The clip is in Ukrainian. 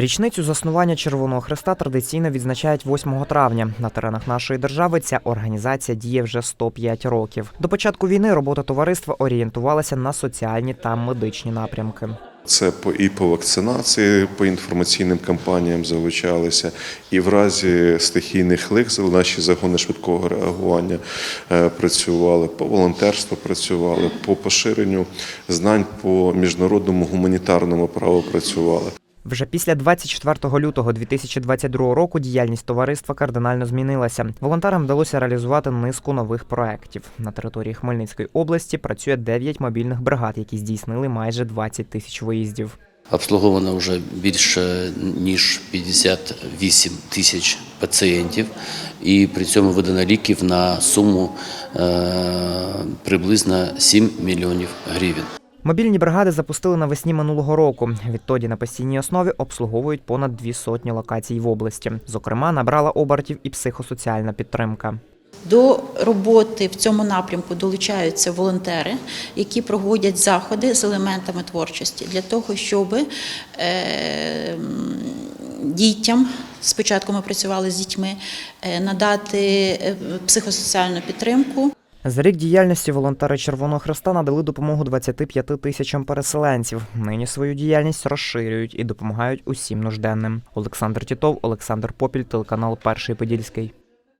Річницю заснування Червоного Хреста традиційно відзначають 8 травня. На теренах нашої держави ця організація діє вже 105 років. До початку війни робота товариства орієнтувалася на соціальні та медичні напрямки. Це і по вакцинації, по інформаційним кампаніям залучалися, і в разі стихійних лих наші загони швидкого реагування е, працювали, по волонтерству працювали, по поширенню знань по міжнародному гуманітарному праву працювали. Вже після 24 лютого 2022 року діяльність товариства кардинально змінилася. Волонтерам вдалося реалізувати низку нових проєктів. На території Хмельницької області працює 9 мобільних бригад, які здійснили майже 20 тисяч виїздів. Обслуговано вже більше ніж 58 тисяч пацієнтів, і при цьому видано ліків на суму е, приблизно 7 мільйонів гривень. Мобільні бригади запустили навесні минулого року. Відтоді на постійній основі обслуговують понад дві сотні локацій в області. Зокрема, набрала обертів і психосоціальна підтримка. До роботи в цьому напрямку долучаються волонтери, які проводять заходи з елементами творчості для того, щоб е, дітям спочатку ми працювали з дітьми, е, надати е, психосоціальну підтримку. За рік діяльності волонтери Червоного Хреста надали допомогу 25 тисячам переселенців. Нині свою діяльність розширюють і допомагають усім нужденним. Олександр Тітов, Олександр Попіль, телеканал Перший Подільський.